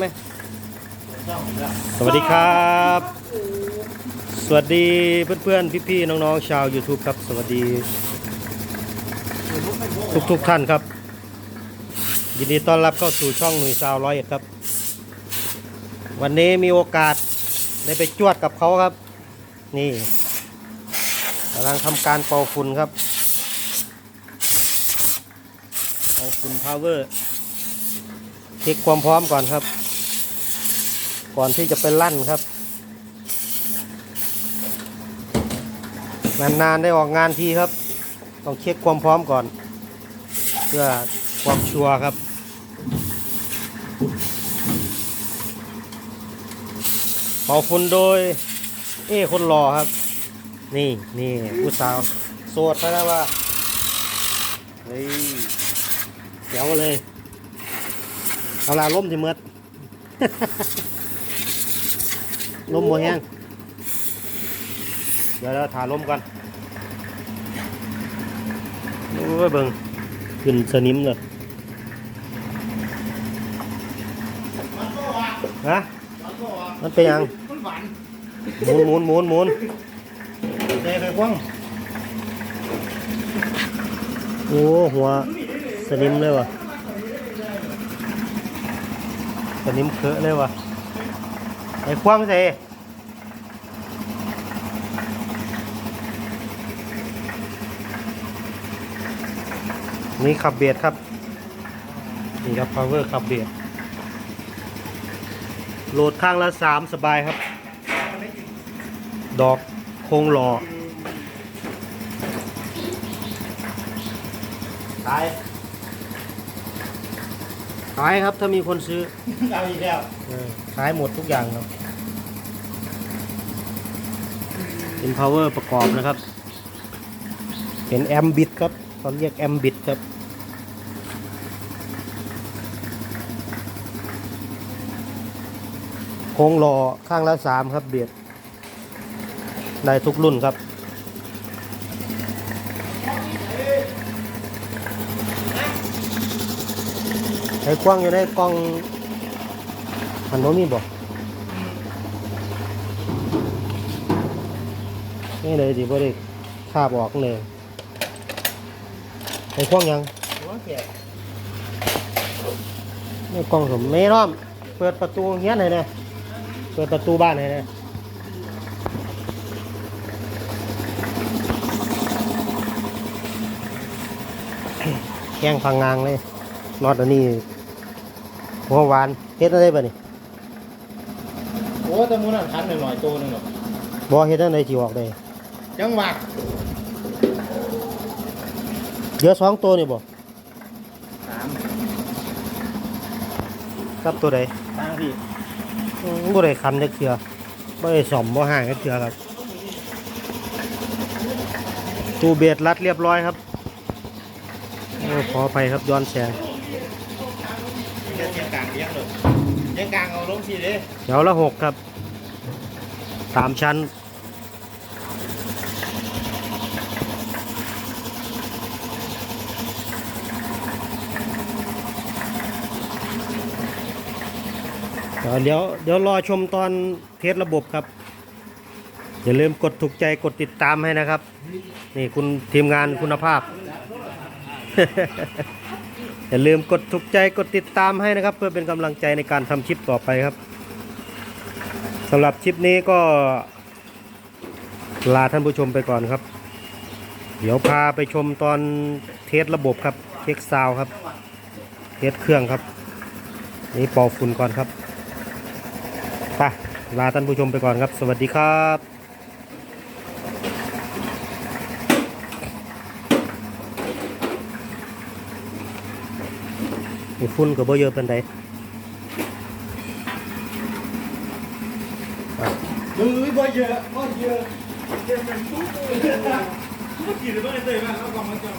ไหมสวัสดีครับ สวัสดีเพื่อนๆ พี่ๆ น้องๆ ชาว YouTube ครับ สวัสดี ทุกๆท่านครับ ยินดีต้อนรับเข้าสู่ช่องหนุ่ยซาวร้อยเอ็ดครับ วันนี้มีโอกาสได้ไปจวดกับเขาครับ นี่กำลังทำการเป่าฝุ่นครับเป่าฝุ่นพาวเวอร์ เช็คความพร้อมก่อนครับ ก่อนที่จะไปลั่นครับ นานๆได้ออกงานทีครับ ต้องเช็คความพร้อมก่อน เพื่อความชัวร์ครับเป่าฝุ่นโดย เอ้คนรอครับ นี่นี่ผู้สาว โสดไปแล้วว่าเฮ้ยเดี๋ยวเลย เอาลาล่มที่เมือดลมบ่แห้งเดี๋ยวเราถ่าลมก่อนโอ้ยเบิ่งขึ้นสนิมเลยฮะมันเป็นหยังมันหวานหมุนหมุนหมุนหมุนเตะไปกว้างโอ้หัวสนิมเลยวะ สนิมเคอะเลยวะไอ้กว้างเตะนี่ขับเบียดครับ นี่ครับ power ขับเบียดโหลดข้างละสามสบายครับ ดอกโคงหล่อขาย ขายครับถ้ามีคนซื้อเอาอีกแล้วเออขายหมดทุกอย่างครับเป็น power ประกอบนะครับ เป็นแอมบิดครับเขาเรียกแอมบิดครับโค้งหล่อข้างละสามครับเบียดได้ทุกรุ่นครับ ไอ้กว้างอยู่ในกล้องมันบ่มีบ่นี่เลยดิบ่ได้คาบออกเลยไอ้กว้างยังนี่กล้องผมไม่รอมเปิดประตูเงี้ยหน่อยนะเปิดประตูบ้านหน่อยนะแข้งพังงางเลย นอดอันนี้หัวหวานเฮ็ดอะไรบ่นี่โอ้แต่มูนั่นคันหน่อยๆตัวหนึงหรอกบ่เฮ็ดอะไรที่ออกได้จังหวะเหลือสองตัวนี่บ่สามกับตัวใดทางที่อืมบ่ได้คันจักเทื่อบ่ได้ซ่อมบ่ห่างจักเทื่อครับตู้เบสรัดเรียบร้อยครับโอ้ขออภัยครับย้อนแสงเสียงกลางเลี้ยงเลยเสียงกลางเอาลงทีเลยแถวละหกครับสามชั้นเดี๋ยวเดี๋ยวรอชมตอนเทสระบบครับ อย่าลืมกดถูกใจกดติดตามให้นะครับ นี่คุณทีมงานคุณภาพ อย่าลืมกดถูกใจกดติดตามให้นะครับ เพื่อเป็นกำลังใจในการทำคลิปต่อไปครับสำหรับคลิปนี้ก็ ลาท่านผู้ชมไปก่อนครับ เดี๋ยวพาไปชมตอนเทสระบบครับเช็คซาวครับ เทสเครื่องครับ นี่ป่าฝุ่นก่อนครับไปลาท่านผู้ชมไปก่อนครับ สวัสดีครับ นี่ฝุ่นก็บ่เยอะเป็นไดมือบ่เยอะบ่เยอะเยอะเป็นปุ๊บเลยเมื่อกี้หรือว่าไอ้เตยมาเขากำลังจะ